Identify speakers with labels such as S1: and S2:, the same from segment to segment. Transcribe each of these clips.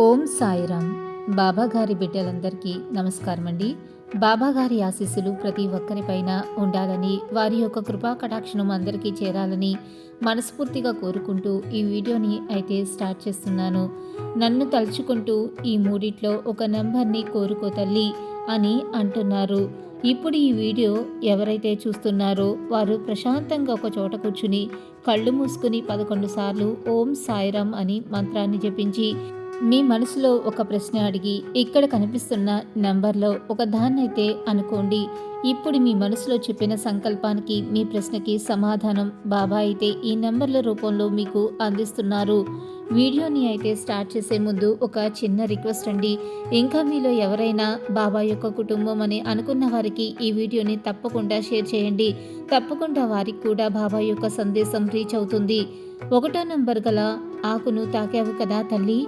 S1: ఓం సాయిరామ్. బాబాగారి బిడ్డలందరికీ నమస్కారం అండి బాబాగారి ఆశీస్సులు ప్రతి ఒక్కరిపైన ఉండాలని వారి యొక్క కృపా కటాక్షణం అందరికీ చేరాలని మనస్ఫూర్తిగా కోరుకుంటూ ఈ వీడియోని అయితే స్టార్ట్ చేస్తున్నాను. నన్ను తలుచుకుంటూ ఈ మూడిట్లో ఒక నెంబర్ని కోరుకో తల్లి అని అంటున్నారు. ఇప్పుడు ఈ వీడియో ఎవరైతే చూస్తున్నారో వారు ప్రశాంతంగా ఒక చోట కూర్చుని కళ్ళు మూసుకుని పదకొండు సార్లు ఓం సాయిరామ్ అని మంత్రాన్ని జపించి మీ మనసులో ఒక ప్రశ్న అడిగి ఇక్కడ కనిపిస్తున్న నెంబర్లో ఒక దాన్నైతే అనుకోండి. ఇప్పుడు మీ మనసులో చెప్పిన సంకల్పానికి మీ ప్రశ్నకి సమాధానం బాబా అయితే ఈ నెంబర్ల రూపంలో మీకు అందిస్తున్నారు. వీడియోని అయితే స్టార్ట్ చేసే ముందు ఒక చిన్న రిక్వెస్ట్ అండి. ఇంకా మీలో ఎవరైనా బాబా యొక్క కుటుంబం అని అనుకున్న వారికి ఈ వీడియోని తప్పకుండా షేర్ చేయండి. తప్పకుండా వారికి కూడా బాబా యొక్క సందేశం రీచ్ అవుతుంది. ఒకటో నంబర్ గల ఆకును తాకావు కదా తల్లి?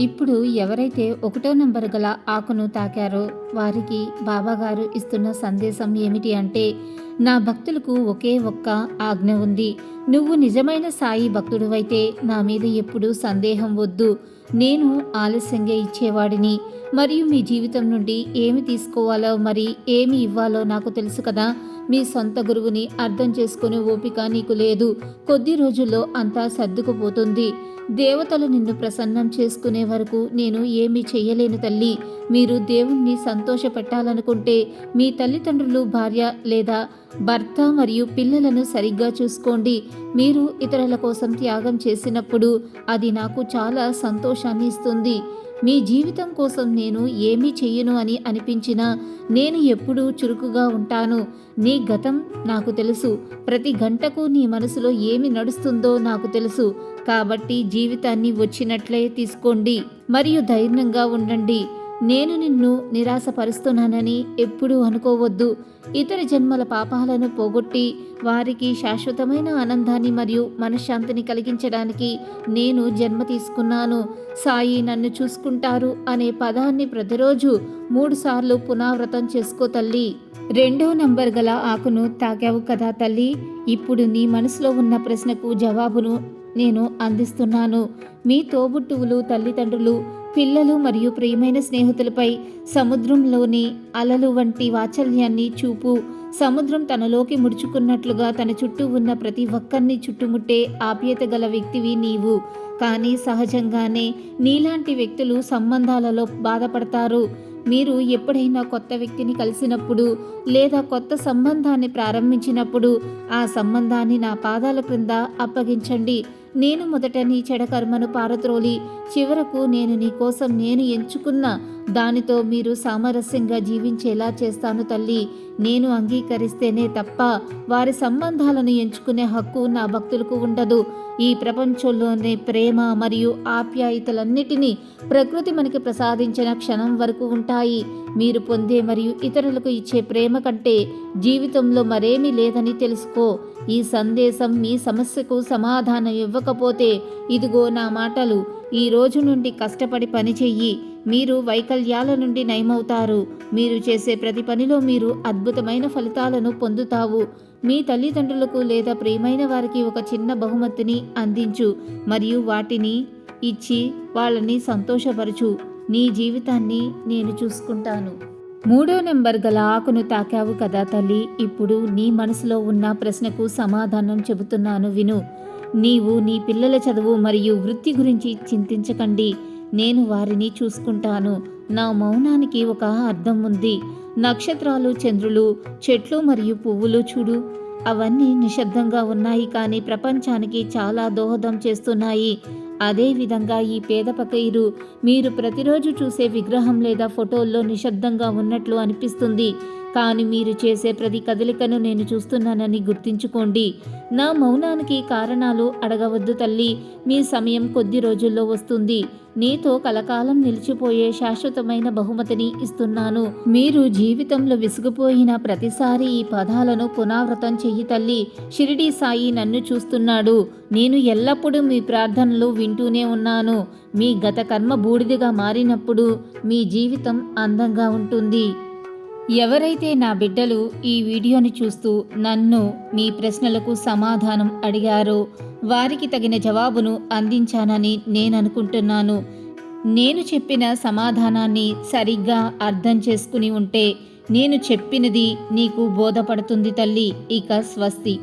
S1: ఇప్పుడు ఎవరైతే ఒకటో నెంబర్ గల ఆకును తాకారో వారికి బాబాగారు ఇస్తున్న సందేశం ఏమిటి అంటే నా భక్తులకు ఒకే ఒక్క ఆజ్ఞ ఉంది. నువ్వు నిజమైన సాయి భక్తుడువైతే నా మీద ఎప్పుడూ సందేహం వద్దు. నేను ఆలస్యంగా ఇచ్చేవాడిని. మరియు మీ జీవితం నుండి ఏమి తీసుకోవాలో మరి ఏమి ఇవ్వాలో నాకు తెలుసు కదా. మీ సొంత గురువుని అర్థం చేసుకునే ఓపిక నీకు లేదు. కొద్ది రోజుల్లో అంతా సర్దుకుపోతుంది. దేవతలు నిన్ను ప్రసన్నం చేసుకునే వరకు నేను ఏమీ చెయ్యలేను తల్లి. మీరు దేవుణ్ణి సంతోషపెట్టాలనుకుంటే మీ తల్లిదండ్రులు భార్య లేదా భర్త మరియు పిల్లలను సరిగ్గా చూసుకోండి. మీరు ఇతరుల కోసం త్యాగం చేసినప్పుడు అది నాకు చాలా సంతోషాన్ని ఇస్తుంది. మీ జీవితం కోసం నేను ఏమీ చెయ్యను అని అనిపించినా నేను ఎప్పుడూ చురుకుగా ఉంటాను. నీ గతం నాకు తెలుసు. ప్రతి గంటకు నీ మనసులో ఏమి నడుస్తుందో నాకు తెలుసు. కాబట్టి జీవితాన్ని వచ్చినట్లే తీసుకోండి. మరియు ధైర్యంగా ఉండండి. నేను నిన్ను నిరాశపరుస్తున్నానని ఎప్పుడూ అనుకోవద్దు. ఇతర జన్మల పాపాలను పోగొట్టి వారికి శాశ్వతమైన ఆనందాన్ని మరియు మనశ్శాంతిని కలిగించడానికి నేను జన్మ తీసుకున్నాను. సాయి నన్ను చూసుకుంటారు అనే పదాన్ని ప్రతిరోజు మూడుసార్లు పునరావృతం చేసుకో తల్లి. రెండో నంబర్ గల ఆకును తాకావు కదా తల్లి. ఇప్పుడు నీ మనసులో ఉన్న ప్రశ్నకు జవాబును నేను అందిస్తున్నాను. మీ తోబుట్టువులు తల్లిదండ్రులు పిల్లలు మరియు ప్రియమైన స్నేహితులపై సముద్రంలోని అలలు వంటి వాత్సల్యాన్ని చూపు. సముద్రం తనలోకి ముడుచుకున్నట్లుగా తన చుట్టూ ఉన్న ప్రతి ఒక్కరిని చుట్టుముట్టే ఆప్యత గల వ్యక్తివి నీవు. కానీ సహజంగానే నీలాంటి వ్యక్తులు సంబంధాలలో బాధపడతారు. మీరు ఎప్పుడైనా కొత్త వ్యక్తిని కలిసినప్పుడు లేదా కొత్త సంబంధాన్ని ప్రారంభించినప్పుడు ఆ సంబంధాన్ని నా పాదాల క్రింద అప్పగించండి. నేను మొదట నీ చెడ కర్మను పారత్రోలి చివరకు నేను నీ కోసం నేను ఎంచుకున్న దానితో మీరు సామరస్యంగా జీవించేలా చేస్తాను తల్లి. నేను అంగీకరిస్తేనే తప్ప వారి సంబంధాలను ఎంచుకునే హక్కు నా భక్తులకు ఉండదు. ఈ ప్రపంచంలోనే ప్రేమ మరియు ఆప్యాయతలన్నిటినీ ప్రకృతి మనకి ప్రసాదించిన క్షణం వరకు ఉంటాయి. మీరు పొందే మరియు ఇతరులకు ఇచ్చే ప్రేమ కంటే జీవితంలో మరేమీ లేదని తెలుసుకో. ఈ సందేశం మీ సమస్యకు సమాధానం ఇవ్వకపోతే ఇదిగో నా మాటలు. ఈ రోజు నుండి కష్టపడి పని చెయ్యి. మీరు వైకల్యాల నుండి నయమవుతారు. మీరు చేసే ప్రతి పనిలో మీరు అద్భుతమైన ఫలితాలను పొందుతావు. మీ తల్లిదండ్రులకు లేదా ప్రియమైన వారికి ఒక చిన్న బహుమతిని అందించు మరియు వాటిని ఇచ్చి వాళ్ళని సంతోషపరచు. నీ జీవితాన్ని నేను చూసుకుంటాను. మూడో నెంబర్ గల ఆకును తాకావు కదా తల్లి. ఇప్పుడు నీ మనసులో ఉన్న ప్రశ్నకు సమాధానం చెబుతున్నాను విను. నీవు నీ పిల్లల చదువు మరియు వృత్తి గురించి చింతించకండి. నేను వారిని చూసుకుంటాను. నా మౌనానికి ఒక అర్థం ఉంది. నక్షత్రాలు చంద్రులు చెట్లు మరియు పువ్వులు చూడు. అవన్నీ నిశ్శబ్దంగా ఉన్నాయి కానీ ప్రపంచానికి చాలా దోహదం చేస్తున్నాయి. అదేవిధంగా ఈ పేద పకైరు మీరు ప్రతిరోజు చూసే విగ్రహం లేదా ఫోటోల్లో నిశ్శబ్దంగా ఉన్నట్లు అనిపిస్తుంది. కానీ మీరు చేసే ప్రతి కదలికను నేను చూస్తున్నానని గుర్తించుకోండి. నా మౌనానికి కారణాలు అడగవద్దు తల్లి. మీ సమయం కొద్ది రోజుల్లో వస్తుంది. నీతో కలకాలం నిలిచిపోయే శాశ్వతమైన బహుమతిని ఇస్తున్నాను. మీరు జీవితంలో విసిగిపోయిన ప్రతిసారి ఈ పదాలను పునరావృతం చెయ్యి తల్లి. షిరిడి సాయి నన్ను చూస్తున్నాడు. నేను ఎల్లప్పుడూ మీ ప్రార్థనలు వింటూనే ఉన్నాను. మీ గత కర్మ బూడిదిగా మారినప్పుడు మీ జీవితం అందంగా ఉంటుంది. ఎవరైతే నా బిడ్డలు ఈ వీడియోని చూస్తూ నన్ను మీ ప్రశ్నలకు సమాధానం అడిగారో వారికి తగిన జవాబును అందించానని నేను అనుకుంటున్నాను. నేను చెప్పిన సమాధానాన్ని సరిగ్గా అర్థం చేసుకుని ఉంటే నేను చెప్పినది నీకు బోధపడుతుంది తల్లి ఇక స్వస్తి.